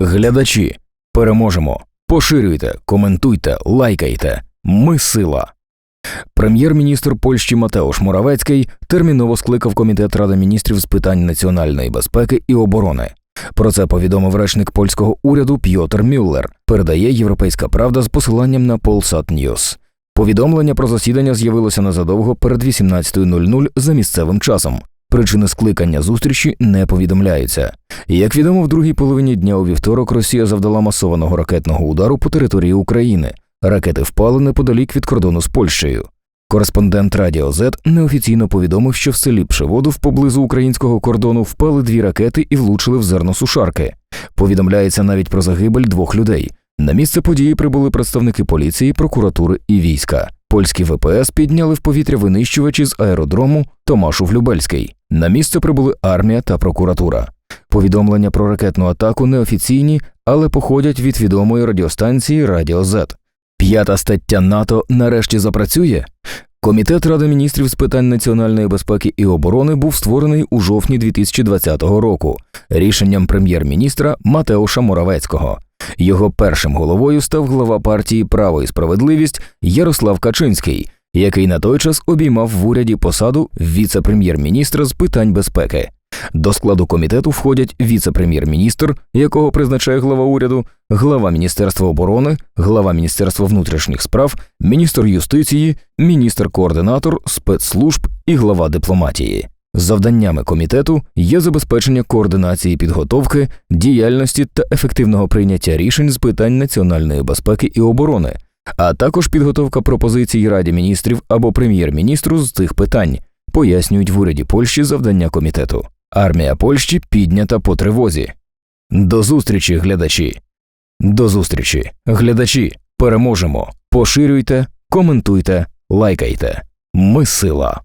Глядачі, переможемо. Поширюйте, коментуйте, лайкайте. Ми сила. Прем'єр-міністр Польщі Матеуш Моравецький терміново скликав комітет Ради міністрів з питань національної безпеки і оборони. Про це повідомив речник польського уряду Пьотер Мюллер. Передає Європейська Правда з посиланням на Polsat News. Повідомлення про засідання з'явилося незадовго перед 18.00 за місцевим часом. Причини скликання зустрічі не повідомляються. Як відомо, в другій половині дня у вівторок Росія завдала масованого ракетного удару по території України. Ракети впали неподалік від кордону з Польщею. Кореспондент Радіо Z неофіційно повідомив, що в селі Пшеводов поблизу українського кордону впали дві ракети і влучили в зерно сушарки. Повідомляється навіть про загибель двох людей. На місце події прибули представники поліції, прокуратури і війська. Польські ВПС підняли в повітря винищувачі з аеродрому Томашув Любельський. На місце прибули армія та прокуратура. Повідомлення про ракетну атаку неофіційні, але походять від відомої радіостанції Радіо Z. П'ята стаття НАТО нарешті запрацює. Комітет Ради міністрів з питань національної безпеки і оборони був створений у жовтні 2020 року рішенням прем'єр-міністра Матеуша Моравецького. Його першим головою став глава партії Право і справедливість Ярослав Качинський, який на той час обіймав в уряді посаду віце-прем'єр-міністра з питань безпеки. До складу комітету входять віце-прем'єр-міністр, якого призначає глава уряду, глава Міністерства оборони, глава Міністерства внутрішніх справ, міністр юстиції, міністр-координатор спецслужб і глава дипломатії. Завданнями комітету є забезпечення координації підготовки, діяльності та ефективного прийняття рішень з питань національної безпеки і оборони, а також підготовка пропозицій Раді міністрів або прем'єр-міністру з цих питань, пояснюють в уряді Польщі завдання комітету. Армія Польщі піднята по тривозі. До зустрічі, глядачі. До зустрічі, глядачі. Переможемо. Поширюйте, коментуйте, лайкайте. Ми сила.